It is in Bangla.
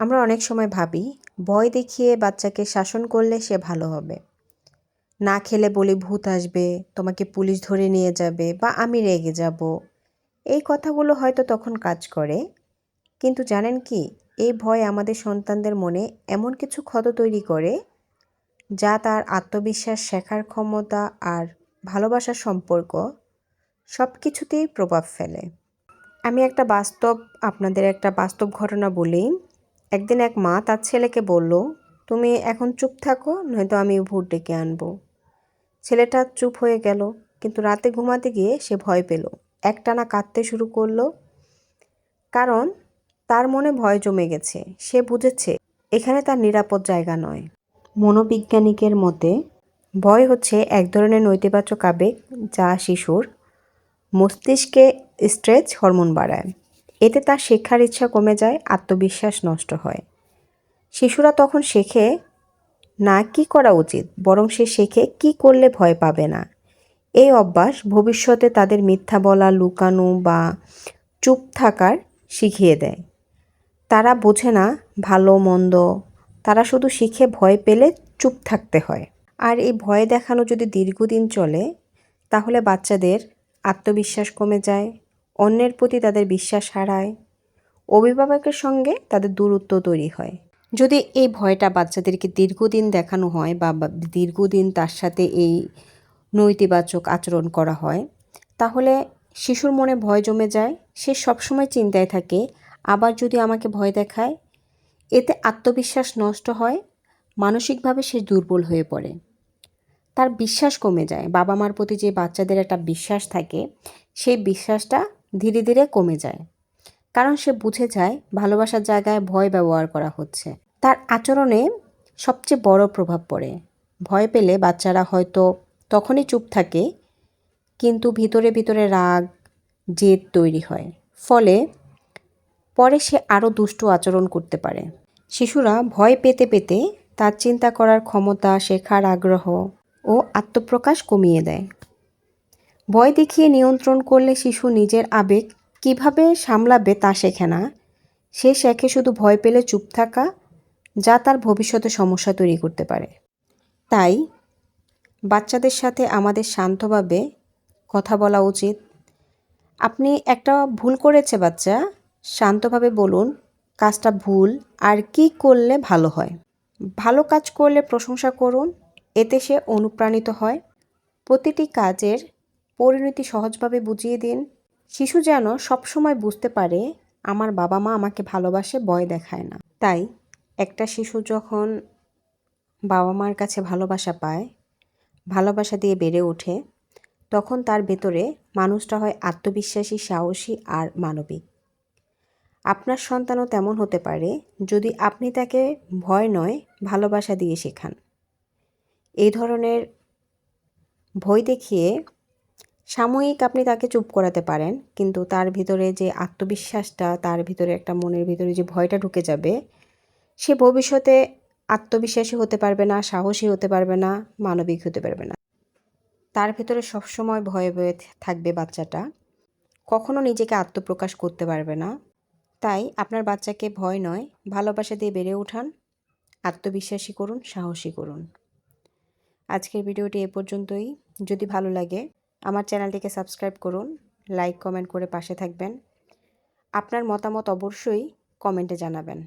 আমরা অনেক সময় ভাবি, ভয় দেখিয়ে বাচ্চাকে শাসন করলে সে ভালো হবে। না খেলে বলি, ভূত আসবে, তোমাকে পুলিশ ধরে নিয়ে যাবে বা আমি রেগে যাব। এই কথাগুলো হয়তো তখন কাজ করে। কিন্তু জানেন কি, এই ভয় আমাদের সন্তানদের মনে এমন কিছু ক্ষত তৈরি করে যা তার আত্মবিশ্বাস, শেখার ক্ষমতা আর ভালোবাসার সম্পর্ক সব কিছুতেই প্রভাব ফেলে। আমি একটা বাস্তব, আপনাদের একটা বাস্তব ঘটনা বলি। একদিন এক মা তার ছেলেকে বলল, তুমি এখন চুপ থাকো, নয়তো আমি ভূত ডেকে আনব। ছেলেটা চুপ হয়ে গেল, কিন্তু রাতে ঘুমাতে গিয়ে সে ভয় পেল। একটানা কাঁদতে শুরু করল, কারণ তার মনে ভয় জমে গেছে। সে বুঝেছে, এখানে তার নিরাপদ জায়গা নয়। মনোবিজ্ঞানিকের মতে, ভয় হচ্ছে এক ধরনের নৈতিবাচক আবেগ যা শিশুর মস্তিষ্কে স্ট্রেচ হরমোন বাড়ায়। এতে তার শেখার ইচ্ছা কমে যায়, আত্মবিশ্বাস নষ্ট হয়। শিশুরা তখন শেখে, না, কি করা উচিত? বরং সে শেখে, কি করলে ভয় পাবে না? এই অভ্যাস ভবিষ্যতে তাদের মিথ্যা বলা, লুকানো বা চুপ থাকার শিখিয়ে দেয়। তারা বোঝে না, ভালো, মন্দ, তারা শুধু শিখে ভয় পেলে চুপ থাকতে হয়। আর এই ভয় দেখানো যদি দীর্ঘদিন চলে, তাহলে বাচ্চাদের আত্মবিশ্বাস কমে যায় অন্যের প্রতি তাদের বিশ্বাস হারায়। অভিভাবকের সঙ্গে তাদের দূরত্ব তৈরি হয়। যদি এই ভয়টা বাচ্চাদেরকে দীর্ঘদিন দেখানো হয় বা দীর্ঘদিন তার সাথে এই নৈতিবাচক আচরণ করা হয়, তাহলে শিশুর মনে ভয় জমে যায়। সে সবসময় চিন্তায় থাকে, আবার যদি আমাকে ভয় দেখায়, এতে আত্মবিশ্বাস নষ্ট হয়, মানসিকভাবে সে দুর্বল হয়ে পড়ে। তার বিশ্বাস কমে যায়। বাবা মার প্রতি যে বাচ্চাদের একটা বিশ্বাস থাকে, সেই বিশ্বাসটা ধীরে ধীরে কমে যায়। কারণ সে বুঝে যায় ভালোবাসার জায়গায় ভয় ব্যবহার করা হচ্ছে। তার আচরণে সবচেয়ে বড় প্রভাব পড়ে। ভয় পেলে বাচ্চারা হয়তো তখনই চুপ থাকে, কিন্তু ভিতরে ভিতরে রাগ, জেদ তৈরি হয়। ফলে পরে সে আরও দুষ্টু আচরণ করতে পারে। শিশুরা ভয় পেতে পেতে তার চিন্তা করার ক্ষমতা, শেখার আগ্রহ ও আত্মপ্রকাশ কমিয়ে দেয়। ভয় দেখিয়ে নিয়ন্ত্রণ করলে শিশু নিজের আবেগ কীভাবে সামলাবে তা শেখে না। সে শেখে শুধু ভয় পেলে চুপ থাকা, যা তার ভবিষ্যতে সমস্যা তৈরি করতে পারে। তাই বাচ্চাদের সাথে আমাদের শান্তভাবে কথা বলা উচিত। আপনি একটা ভুল করেছে বাচ্চা, শান্তভাবে বলুন, কাজটা ভুল আর কি করলে ভালো হয়। ভালো কাজ করলে প্রশংসা করুন, এতে সে অনুপ্রাণিত হয়। প্রতিটি কাজের পরিণতি সহজভাবে বুঝিয়ে দিন। শিশু যেন সবসময় বুঝতে পারে, আমার বাবা মা আমাকে ভালোবাসে, ভয় দেখায় না। তাই একটা শিশু যখন বাবা মার কাছে ভালোবাসা পায়, ভালোবাসা দিয়ে বেড়ে ওঠে, তখন তার ভেতরে মানুষটা হয় আত্মবিশ্বাসী, সাহসী আর মানবিক। আপনার সন্তানও তেমন হতে পারে, যদি আপনি তাকে ভয় নয়, ভালোবাসা দিয়ে শেখান। এই ধরনের ভয় দেখিয়ে সাময়িক আপনি তাকে চুপ করাতে পারেন, কিন্তু তার ভিতরে যে আত্মবিশ্বাসটা, তার ভিতরে একটা মনের ভিতরে যে ভয়টা ঢুকে যাবে, সে ভবিষ্যতে আত্মবিশ্বাসী হতে পারবে না, সাহসী হতে পারবে না, মানবিক হতে পারবে না। তার ভিতরে সবসময় ভয়ে ভয়ে থাকবে বাচ্চাটা। কখনো নিজেকে আত্মপ্রকাশ করতে পারবে না। তাই আপনার বাচ্চাকে ভয় নয়, ভালোবাসা দিয়ে বেড়ে ওঠান আত্মবিশ্বাসী করুন, সাহসী করুন। আজকের ভিডিওটি এ পর্যন্তই। যদি ভালো লাগে আমার চ্যানেলটিকে সাবস্ক্রাইব করুন লাইক কমেন্ট করে পাশে থাকবেন। আপনার মতামত অবশ্যই কমেন্টে জানাবেন।